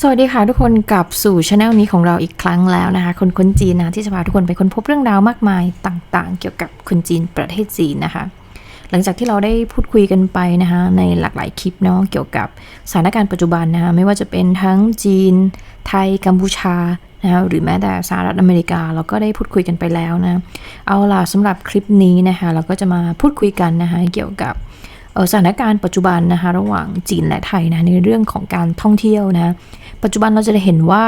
สวัสดีค่ะทุกคนกลับสู่ช anel นี้ของเราอีกครั้งแล้วนะคะ คนคนจีนนะที่จะพาทุกคนไปค้นพบเรื่องราวมากมายต่างๆ เกี่ยวกับคนจีนประเทศจีนนะคะ หลังจากที่เราได้พูดคุยกันไปนะคะในหลากหลายคลิปเนาะเกี่ยวกับสถานการณ์ปัจจุบันนะคะไม่ว่าจะเป็นทั้งจีน ไทยกัมพูชานะคะหรือแม้แต่สหรัฐอเมริกาเราก็ได้พูดคุยกันไปแล้วนะเอาล่ะสำหรับคลิปนี้นะคะเราก็จะมาพูดคุยกันนะคะเกี่ยวกับ สถานการณ์ปัจจุบันนะคะระหว่างจีนและไทยนะในเรื่องของการท่องเที่ยวนะปัจจุบันเราจะเห็นว่า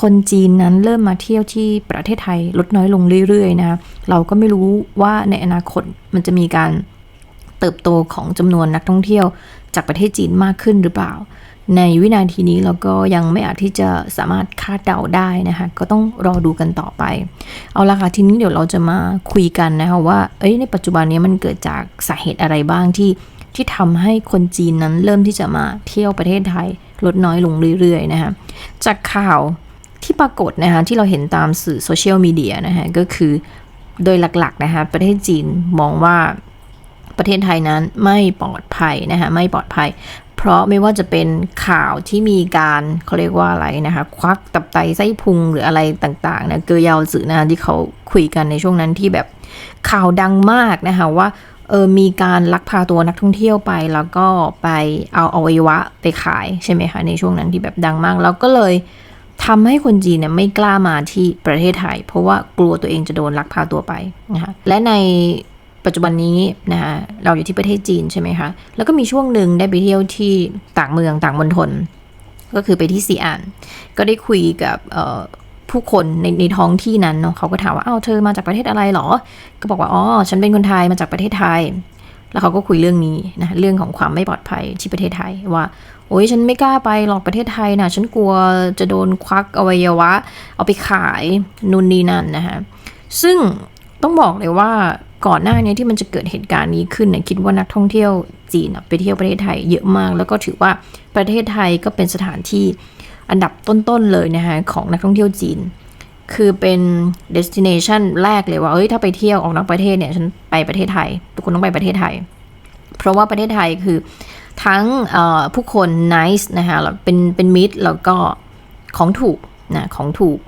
คนจีนนั้นเริ่มมาเที่ยวที่ประเทศไทยลดน้อยลงเรื่อยๆนะเราก็ไม่รู้ว่าในอนาคตมันจะมีการเติบโตของจำนวนนักท่องเที่ยว จากประเทศจีนมากขึ้นหรือเปล่า ในวินาทีนี้เราก็ยังไม่อาจที่จะสามารถคาดเดาได้นะคะก็ต้องรอดูกันต่อไป เอาละค่ะทีนี้เดี๋ยวเราจะมาคุยกันนะคะว่าเอ้ยในปัจจุบันนี้มันเกิดจากสาเหตุอะไรบ้างที่ ที่ทำให้คนจีนนั้นเริ่มที่จะมาเที่ยวประเทศไทยลดน้อยลงเรื่อยๆนะคะจากข่าวที่ปรากฏนะคะที่เราเห็นตามสื่อโซเชียลมีเดียนะคะก็คือโดยหลักๆนะคะประเทศจีนมองว่าประเทศไทยนั้นไม่ปลอดภัยนะคะไม่ปลอดภัย เพราะไม่ว่าจะเป็นข่าวที่มีการเขาเรียกว่าอะไรนะคะควักตับไตไส้พุงหรืออะไรต่างๆนะเกยาวสื่อนะที่เขาคุยกันในช่วงนั้นที่แบบข่าวดังมากนะคะว่า เออมีการลักพาตัวนักท่องเที่ยวไป แล้วก็ไปเอาอวัยวะไปขายใช่ไหมคะ ในช่วงนั้นที่แบบดังมาก แล้วก็เลยทำให้คนจีนเนี่ยไม่กล้ามาที่ประเทศไทย เพราะว่ากลัวตัวเองจะโดนลักพาตัวไปนะคะและในปัจจุบันนี้นะคะเราอยู่ที่ประเทศจีนใช่ไหมคะแล้วก็มีช่วงหนึ่งได้ไปเที่ยวที่ต่างเมืองต่างมณฑลก็คือไปที่ซีแอนก็ได้คุยกับเออ ผู้คนในในท้องที่นั้นเนาะเขาก็ถามว่าอ้าวเธอมาจากประเทศอะไรหรอ ก็บอกว่าอ๋อฉันเป็นคนไทยมาจากประเทศไทย แล้วเขาก็คุยเรื่องนี้นะเรื่องของความไม่ปลอดภัยที่ประเทศไทยว่า โอ้ยฉันไม่กล้าไปหรอกประเทศไทยนะฉันกลัวจะโดนควักอวัยวะ เอาไปขายนู่นนี่นั่นนะคะซึ่งต้องบอกเลยว่าก่อนหน้านี้ที่มันจะเกิดเหตุการณ์นี้ขึ้นเนี่ยคิดว่านักท่องเที่ยวจีนไปเที่ยวประเทศไทยเยอะมาก แล้วก็ถือว่าประเทศไทยก็เป็นสถานที่ อันดับต้น ๆ เลยนะคะของนักท่องเที่ยวจีน คือเป็น destination แรกเลยว่าเอ้ยถ้าไปเที่ยวออกนอกประเทศเนี่ย ฉันไปประเทศไทย ทุกคนต้องไปประเทศไทย เพราะว่าประเทศไทยคือทั้งผู้คน nice นะคะแล้วเป็นเป็นมิตรแล้วก็ของถูกนะของถูก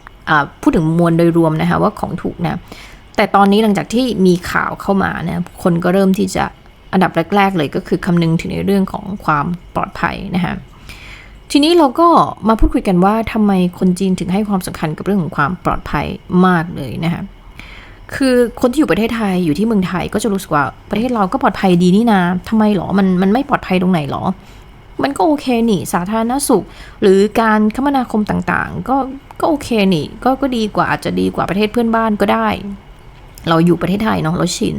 พูดถึงมวลโดยรวมนะคะว่าของถูกนะแต่ตอนนี้หลังจากที่มีข่าวเข้ามานะคนก็เริ่มที่จะอันดับแรก ๆ เลยก็คือคำนึงถึงในเรื่องของความปลอดภัยนะคะ ทีนี้เราก็มาพูดคุยกันว่าทำไมคนจีนถึงให้ความสำคัญกับเรื่องของความปลอดภัยมากเลยนะคะคือคนที่อยู่ประเทศไทยอยู่ที่เมืองไทยก็จะรู้สึกว่าประเทศเราก็ปลอดภัยดีนี่นาทำไมหรอมันมันไม่ปลอดภัยตรงไหนหรอ มันก็โอเคนี่ สาธารณสุข หรือการคมนาคมต่างๆ ก็ก็โอเคนี่ก็ก็ดีกว่าอาจจะดีกว่าประเทศเพื่อนบ้านก็ได้ เราอยู่ประเทศไทยเนาะเราชิน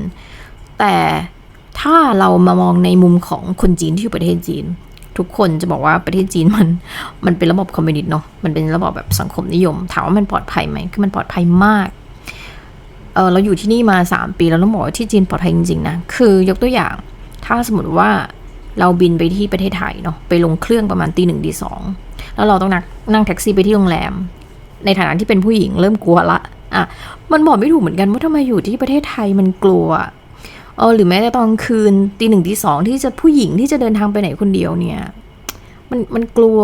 แต่ถ้าเรามามองในมุมของคนจีนที่อยู่ประเทศจีน ทุกคนจะบอกว่าประเทศจีนมันมันเป็นระบบคอมมิวนิสต์เนาะมันเป็นระบบแบบสังคมนิยม ถามว่ามันปลอดภัยไหมคือมันปลอดภัยมากเออเราอยู่ที่นี่มา 3 ปีแล้วต้องบอกว่าที่จีนปลอดภัยจริงๆนะคือยกตัวอย่าง ถ้าสมมติว่าเราบินไปที่ประเทศไทยเนาะไปลงเครื่องประมาณตีหนึ่งตีสองแล้วเราต้องนั่งนั่งแท็กซี่ไปที่โรงแรม ในฐานะที่เป็นผู้หญิงเริ่มกลัวละอะมันบอกไม่ถูกเหมือนกันว่าทำไมอยู่ที่ประเทศไทยมันกลัว เออหรือแม้แต่ตอนคืนตีหนึ่งตีสองที่จะผู้หญิงที่จะเดินทางไปไหนคนเดียวเนี่ย มันมันกลัว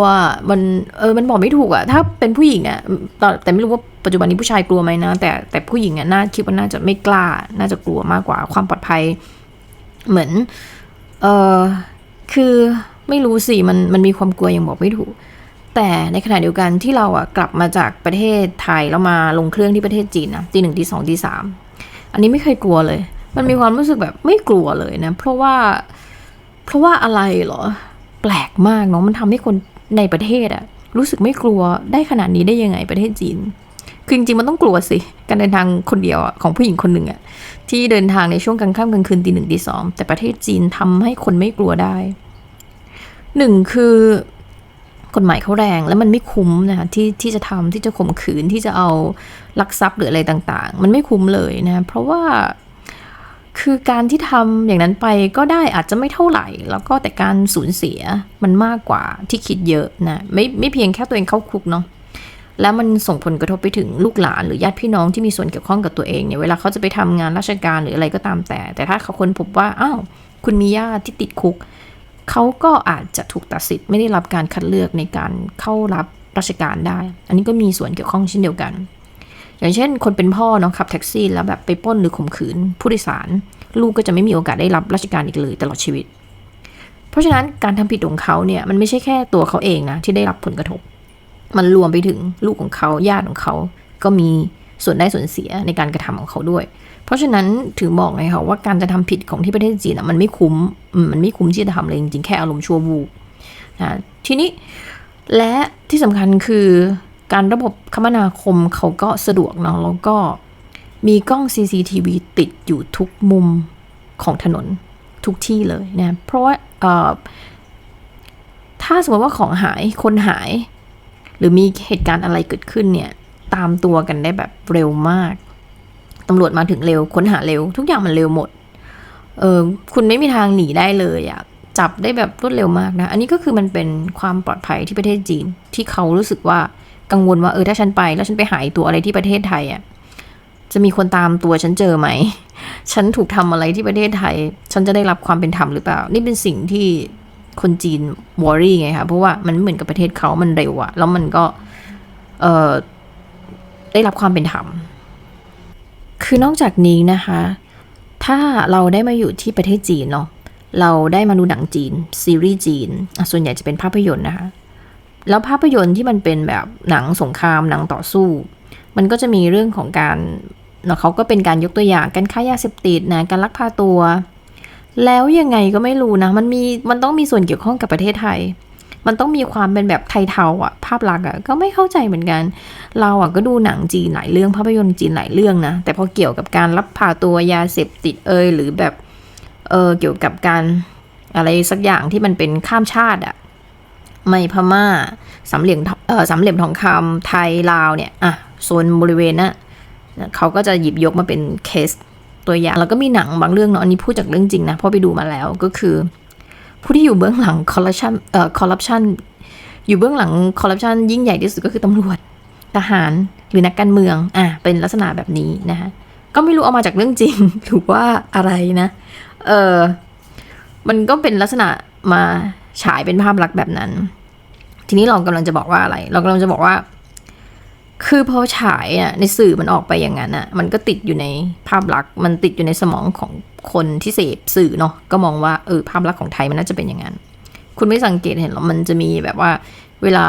มันเออมันบอกไม่ถูกอะถ้าเป็นผู้หญิงอะตอนแต่ไม่รู้ว่าปัจจุบันนี้ผู้ชายกลัวไหมนะ แต่แต่ผู้หญิงอะน่าคิดว่าน่าจะไม่กล้า น่าจะกลัวมากกว่าความปลอดภัย เหมือนเออคือไม่รู้สิมันมันมีความกลัวยังบอกไม่ถูก แต่ในขณะเดียวกันที่เราอะกลับมาจากประเทศไทยแล้วมาลงเครื่องที่ประเทศจีนนะตีหนึ่งตีสองตีสามอันนี้ไม่เคยกลัวเลย มันมีความรู้สึกแบบไม่กลัวเลยนะ เพราะว่า เพราะว่าอะไรเหรอ แปลกมากเนาะมันทำให้คนในประเทศอะรู้สึกไม่กลัวได้ขนาดนี้ได้ยังไงประเทศจีน คือจริงๆมันต้องกลัวสิ การเดินทางคนเดียวอะของผู้หญิงคนหนึ่งอะที่เดินทางในช่วงกลางค่ำกลางคืนตีหนึ่งตีสองแต่ประเทศจีนทำให้คนไม่กลัวได้หนึ่งคือกฎหมายเขาแรงแล้วมันไม่คุ้มนะคะที่ที่จะทำที่จะข่มขืนที่จะเอาลักทรัพย์หรืออะไรต่างๆ มันไม่คุ้มเลยนะ เพราะว่า คือการที่ทำอย่างนั้นไปก็ได้อาจจะไม่เท่าไหร่ แล้วก็แต่การสูญเสียมันมากกว่าที่คิดเยอะนะไม่ไม่เพียงแค่ตัวเองเข้าคุกเนาะแล้วมันส่งผลกระทบไปถึงลูกหลานหรือญาติพี่น้องที่มีส่วนเกี่ยวข้องกับตัวเองเนี่ยเวลาเขาจะไปทำงานราชการหรืออะไรก็ตามแต่ แต่ถ้าเขาค้นพบว่าอ้าวคุณมีญาติที่ติดคุก เขาก็อาจจะถูกตัดสิทธิ์ไม่ได้รับการคัดเลือกในการเข้ารับราชการได้ อันนี้ก็มีส่วนเกี่ยวข้องเช่นเดียวกัน อย่างเช่น คนเป็นพ่อเนาะขับแท็กซี่แล้วแบบไปป้นหรือข่มขืนผู้โดยสาร ลูกก็จะไม่มีโอกาสได้รับราชการอีกเลยตลอดชีวิต เพราะฉะนั้นการทำผิดของเขาเนี่ยมันไม่ใช่แค่ตัวเขาเองนะที่ได้รับผลกระทบ มันรวมไปถึงลูกของเขาญาติของเขาก็มีส่วนได้ส่วนเสียในการกระทำของเขาด้วย เพราะฉะนั้นถึงบอกไงค่ะว่าการจะทำผิดของที่ประเทศจีนอะมันไม่คุ้มมันไม่คุ้มที่จะทำเลยจริงๆแค่อารมณ์ชั่ววูบนะทีนี้และที่สำคัญคือ การระบบคมนาคมเขาก็สะดวกเนาะแล้วก็มีกล้อง CCTV ติดอยู่ทุกมุมของถนนทุกที่เลยนะเพราะว่าถ้าสมมติว่าของหายคนหาย หรือมีเหตุการณ์อะไรเกิดขึ้นเนี่ย ตามตัวกันได้แบบเร็วมากตำรวจมาถึงเร็วค้นหาเร็ว ทุกอย่างมันเร็วหมดเออคุณไม่มีทางหนีได้เลยอะจับได้แบบรวดเร็วมากนะ อันนี้ก็คือมันเป็นความปลอดภัยที่ประเทศจีนที่เขารู้สึกว่า กังวลว่าเออถ้าฉันไปแล้วฉันไปหายตัวอะไรที่ประเทศไทยอะจะมีคนตามตัวฉันเจอไหม ฉันถูกทำอะไรที่ประเทศไทย ฉันจะได้รับความเป็นธรรมหรือเปล่า นี่เป็นสิ่งที่คนจีนวอรี่ไงคะเพราะว่ามันไม่เหมือนกับประเทศเขามันเร็วอะแล้วมันก็เออได้รับความเป็นธรรม คือนอกจากนี้นะคะ ถ้าเราได้มาอยู่ที่ประเทศจีนเนาะ เราได้มาดูหนังจีน ซีรีส์จีน ส่วนใหญ่จะเป็นภาพยนตร์นะคะ แล้วภาพยนตร์ที่มันเป็นแบบหนังสงครามหนังต่อสู้ มันก็จะมีเรื่องของการเนาะเขาก็เป็นการยกตัวอย่างการค้ายาเสพติดนะการลักพาตัว แล้วยังไงก็ไม่รู้นะ มันมีมันต้องมีส่วนเกี่ยวข้องกับประเทศไทย มันต้องมีความเป็นแบบไทยเทาอะภาพลักษณ์อะก็ไม่เข้าใจเหมือนกัน เราอะก็ดูหนังจีนหลายเรื่องภาพยนตร์จีนหลายเรื่องนะแต่พอเกี่ยวกับการรับพาตัวยาเสพติดเอยหรือแบบเออเกี่ยวกับการอะไรสักอย่างที่มันเป็นข้ามชาติอะ ไม่พม่าสามเหลี่ยมทเออสามเหลี่ยมทองคำไทยลาวเนี่ยอะโซนบริเวณนะ่ะเขาก็จะหยิบยกมาเป็นเคสตัวอย่าง แล้วก็มีหนังบางเรื่องเนาะอันนี้พูดจากเรื่องจริงนะเพราะไปดูมาแล้วก็คือ ผู้ที่อยู่เบื้องหลังคอร์รัปชันเอ่อคอร์รัปชันอยู่เบื้องหลังคอร์รัปชันยิ่งใหญ่ที่สุดก็คือตำรวจทหารหรือนักการเมืองอะเป็นลักษณะแบบนี้นะคะก็ไม่รู้เอามาจากเรื่องจริงหรือว่าอะไรนะ เออมันก็เป็นลักษณะมา ฉายเป็นภาพลักษณ์แบบนั้น ทีนี้เรากำลังจะบอกว่าอะไร เรากำลังจะบอกว่า คือพอฉายอะในสื่อมันออกไปอย่างนั้นอะ มันก็ติดอยู่ในภาพลักษณ์มันติดอยู่ในสมองของคนที่เสพสื่อเนาะก็มองว่าเออภาพลักษณ์ของไทยมันน่าจะเป็นอย่างนั้น คุณไม่สังเกตเห็นหรอมันจะมีแบบว่า เวลา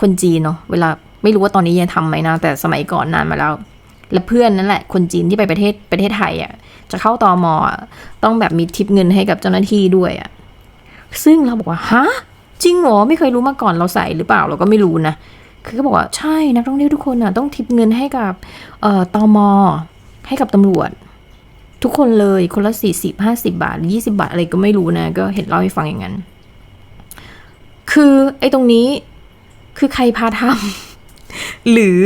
คนจีนเนาะเวลาไม่รู้ว่าตอนนี้ยังทำไหมนะแต่สมัยก่อนนานมาแล้วแล้วเพื่อนนั่นแหละ คนจีนที่ไปประเทศประเทศไทยอะจะเข้าตอมอต้องแบบมีทิปเงินให้กับเจ้าหน้าที่ด้วยอะ ซึ่งเราบอกว่าฮะจริงเหรอไม่เคยรู้มาก่อนเราใส่หรือเปล่าเราก็ไม่รู้นะคือก็บอกว่าใช่นักท่องเที่ยวทุกคนอะต้องทิปเงินให้กับเอ่อตอมให้กับตำรวจ ทุกคนเลยคนละสี่สิบห้าสิบาทยี่สิบาทอะไรก็ไม่รู้นะ ก็เห็นเล่าให้ฟังอย่างนั้น คือไอ้ตรงนี้คือใครพาทำหรือ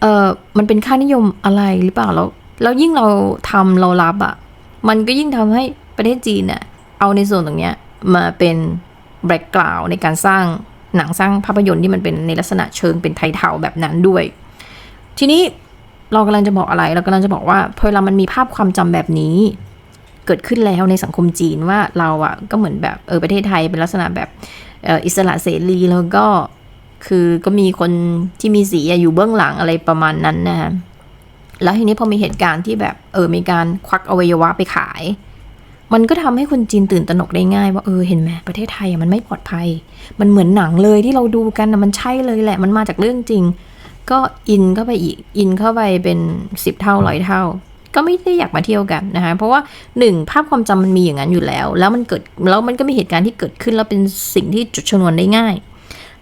เออมันเป็นค่านิยมอะไรหรือเปล่าแล้วแล้วยิ่งเราทำเรารับอะ่ะ มันก็ยิ่งทำให้ประเทศจีนเนี่ยเอาในส่วนตรงเนี้ย มาเป็นแบล็กกราวในการสร้างหนังสร้างภาพยนตร์ที่มันเป็นในลักษณะเชิงเป็นไทยเทาแบบนั้นด้วย ทีนี้เรากำลังจะบอกอะไร เรากำลังจะบอกว่าพอเวลามันมีภาพความจำแบบนี้ เกิดขึ้นแล้วในสังคมจีนว่าเราอะ่ะก็เหมือนแบบเออประเทศไทยเป็นลักษณะแบบอออิสระเสรีแล้วก็คือก็มีคนที่มีสีอยู่เบื้องหลังอะไรประมาณนั้นนะฮะแล้วทีนี้พอมีเหตุการณ์ที่แบบเออมีการควักอวัยวะไปขาย มันก็ทำให้คนจีนตื่นตระหนกได้ง่าย ว่าเออเห็นไหมประเทศไทยมันไม่ปลอดภัย มันเหมือนหนังเลยที่เราดูกันนะมันใช่เลยแหละ มันมาจากเรื่องจริง ก็อินเข้าไปอีกอินเข้าไปเป็นสิบเท่าร้อยเท่า ก็ไม่ได้อยากมาเที่ยวกันนะคะเพราะว่าหนึ่งภาพความจำมันมีอย่างนั้นอยู่แล้ว แล้วมันเกิดแล้วมันก็มีเหตุการณ์ที่เกิดขึ้นแล้วเป็นสิ่งที่จุดชนวนได้ง่าย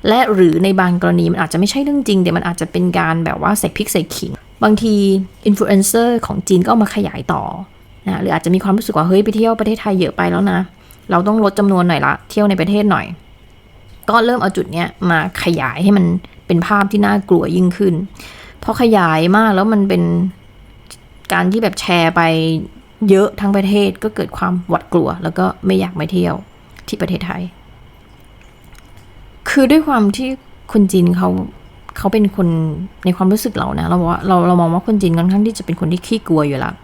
และหรือในบางกรณีมันอาจจะไม่ใช่เรื่องจริงแต่มันอาจจะเป็นการแบบว่าใส่พริกใส่ขิง บางทีอินฟลูเอนเซอร์ของจีนก็ามาขยายต่อ นะหรืออาจจะมีความรู้สึกว่าเฮ้ยไปเที่ยวประเทศไทยเยอะไปแล้วนะ เราต้องลดจำนวนหน่อยละ เที่ยวในประเทศหน่อย ก็เริ่มเอาจุดเนี้ยมาขยายให้มันเป็นภาพที่น่ากลัวยิ่งขึ้นพอขยายมากแล้วมันเป็นการที่แบบแชร์ไปเยอะทั้งประเทศก็เกิดความหวาดกลัว แล้วก็ไม่อยากมาเที่ยวที่ประเทศไทย คือด้วยความที่คนจีนเขาเขาเป็นคนในความรู้สึกเรานะเราบอกว่าเราเรามองว่าคนจีนค่อนข้างที่จะเป็นคนที่ขี้กลัวอยู่แล้ว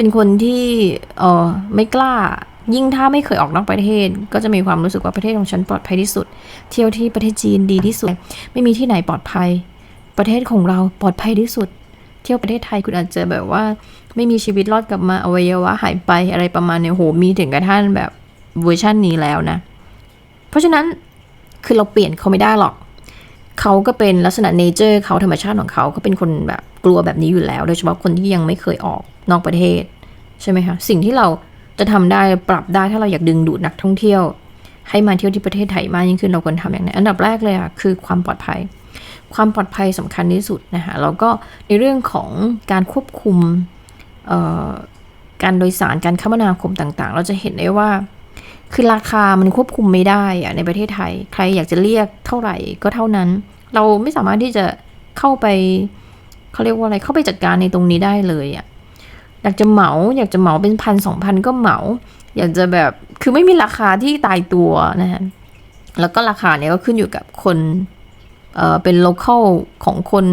เป็นคนที่เออไม่กล้า ยิ่งถ้าไม่เคยออกนอกประเทศ ก็จะมีความรู้สึกว่าประเทศของฉันปลอดภัยที่สุด เที่ยวที่ประเทศจีนดีที่สุด ไม่มีที่ไหนปลอดภัย ประเทศของเราปลอดภัยที่สุด เที่ยวประเทศไทยคุณอาจจะแบบว่า ไม่มีชีวิตรอดกลับมาอวัยวะหายไปอะไรประมาณเนี้ยโหมีถึงกระทั่งแบบเวอร์ชันนี้แล้วนะ เพราะฉะนั้นคือเราเปลี่ยนเขาไม่ได้หรอก เขาก็เป็นลักษณะเนเจอร์เขาธรรมชาติของเขาก็เป็นคนแบบ กลัวแบบนี้อยู่แล้ว โดยเฉพาะคนที่ยังไม่เคยออกนอกประเทศ ใช่ไหมคะสิ่งที่เราจะทำได้ปรับได้ถ้าเราอยากดึงดูดนักท่องเที่ยว ให้มาเที่ยวที่ประเทศไทยมากยิ่งขึ้นเราควรทำอย่างไรอันดับแรกเลยอะคือความปลอดภัย ความปลอดภัยสำคัญที่สุดนะคะแล้วก็ในเรื่องของการควบคุมการโดยสารการคมนาคมต่างๆ เราจะเห็นได้ว่า คือราคามันควบคุมไม่ได้อะในประเทศไทย ใครอยากจะเรียกเท่าไหร่ก็เท่านั้น เราไม่สามารถที่จะเข้าไป เขาเรียกว่าอะไรเข้าไปจัดการในตรงนี้ได้เลยอะอยากจะเหมา อยากจะเหมาเป็นพันสองพันก็เหมา อยากจะแบบคือไม่มีราคาที่ตายตัวนะฮะแล้วก็ราคาเนี่ยก็ขึ้นอยู่กับคนเอ่อเป็น local ของคน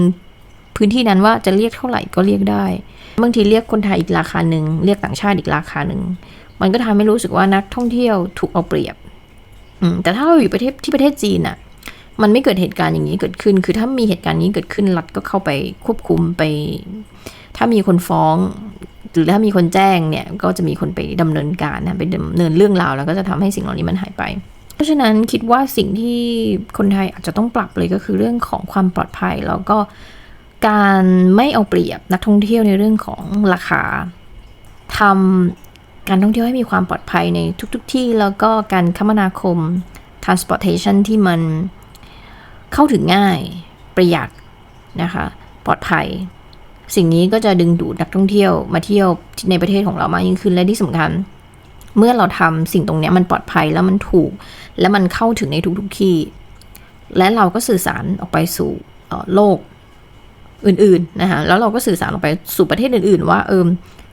พื้นที่นั้นว่าจะเรียกเท่าไหร่ก็เรียกได้ บางทีเรียกคนไทยอีกราคาหนึ่งเรียกต่างชาติอีกราคาหนึ่งมันก็ทำให้รู้สึกว่านักท่องเที่ยวถูกเอาเปรียบอืมแต่ถ้าเราอยู่ประเทศที่ประเทศจีนอะ มันไม่เกิดเหตุการณ์อย่างนี้เกิดขึ้น คือถ้ามีเหตุการณ์นี้เกิดขึ้นรัฐก็เข้าไปควบคุมไป ถ้ามีคนฟ้อง หรือถ้ามีคนแจ้งเนี่ย ก็จะมีคนไปดำเนินการนะไปดำเนินเรื่องราว แล้วก็จะทำให้สิ่งเหล่านี้มันหายไป เพราะฉะนั้นคิดว่าสิ่งที่คนไทยอาจจะต้องปรับเลยก็คือเรื่องของความปลอดภัยแล้วก็การไม่เอาเปรียบนักท่องเที่ยวในเรื่องของราคาทำการท่องเที่ยวให้มีความปลอดภัยในทุกๆทที่ แล้วก็การคมนาคม transportation ที่มัน เข้าถึงง่ายประหยัดนะคะ ปลอดภัย สิ่งนี้ก็จะดึงดูดนักท่องเที่ยวมาเที่ยวในประเทศของเรามากยิ่งขึ้นและที่สำคัญ เมื่อเราทำสิ่งตรงนี้มันปลอดภัยแล้วมันถูก และมันเข้าถึงในทุกๆที่ และเราก็สื่อสารออกไปสู่โลกอื่นๆนะคะแล้วเราก็สื่อสารออกไปสู่ประเทศอื่น ๆ ว่าเออ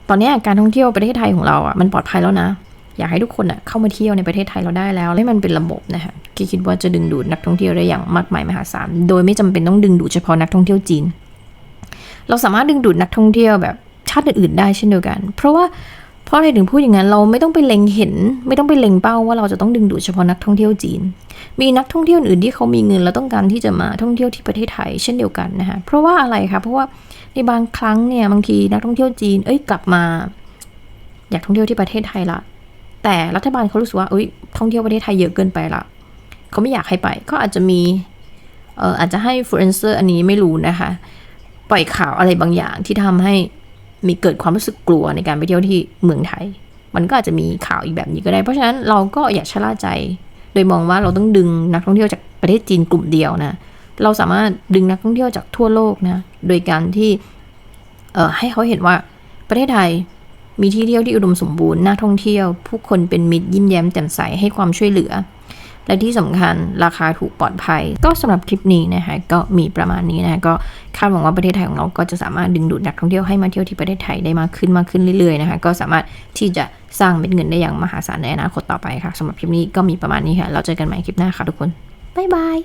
ตอนนี้การท่องเที่ยวประเทศไทยของเราอะมันปลอดภัยแล้วนะ อยากให้ทุกคนอะเข้ามาเที่ยวในประเทศไทยเราได้แล้ว ให้มันเป็นระบบนะคะคิดว่าจะดึงดูดนักท่องเที่ยวได้อย่างมากมายมหาศาล โดยไม่จำเป็นต้องดึงดูดเฉพาะนักท่องเที่ยวจีน เราสามารถดึงดูดนักท่องเที่ยวแบบชาติอื่นๆได้เช่นเดียวกัน เพราะว่าเพราะอะไรถึงพูดอย่างนั้นเราไม่ต้องไปเล็งเห็น ไม่ต้องไปเล็งเป้าว่าเราจะต้องดึงดูดเฉพาะนักท่องเที่ยวจีน มีนักท่องเที่ยวอื่นที่เขามีเงินแล้วต้องการที่จะมาท่องเที่ยวที่ประเทศไทยเช่นเดียวกันนะคะเพราะว่าอะไรคะเพราะว่าในบางครั้งเนี่ยบางทีนักท่องเที่ยวจีน เอ้ยกลับมา อยากท่องเที่ยวที่ประเทศไทยละ แต่รัฐบาลเขารู้สึกว่าเอ้ยท่องเที่ยวประเทศไทยเยอะเกินไปละเขาไม่อยากให้ไปก็อาจจะมีเอ่ออาจจะให้ฟลูเอนเซอร์อันนี้ไม่รู้นะคะ ปล่อยข่าวอะไรบางอย่างที่ทำให้มีเกิดความรู้สึกกลัวในการไปเที่ยวที่เมืองไทย มันก็อาจจะมีข่าวอีกแบบนี้ก็ได้ เพราะฉะนั้นเราก็อย่าชะล่าใจ โดยมองว่าเราต้องดึงนักท่องเที่ยวจากประเทศจีนกลุ่มเดียวนะ เราสามารถดึงนักท่องเที่ยวจากทั่วโลกนะ โดยการที่ เอ่อให้เขาเห็นว่าประเทศไทย มีที่เที่ยวที่อุดมสมบูรณ์น่าท่องเที่ยว ผู้คนเป็นมิตรยิ้มแย้มแจ่มใสให้ความช่วยเหลือ และที่สำคัญราคาถูกปลอดภัย ก็สำหรับคลิปนี้นะคะก็มีประมาณนี้นะคะก็คาดหวังว่าประเทศไทยของเราก็จะสามารถดึงดูดนักท่องเที่ยวให้มาเที่ยวที่ประเทศไทยได้มากขึ้นมากขึ้นเรื่อยๆนะคะก็สามารถที่จะสร้างเป็นเงินได้อย่างมหาศาลในอนาคตต่อไปค่ะสำหรับคลิปนี้ก็มีประมาณนี้ค่ะเราเจอกันใหม่คลิปหน้าค่ะทุกคนบ๊ายบาย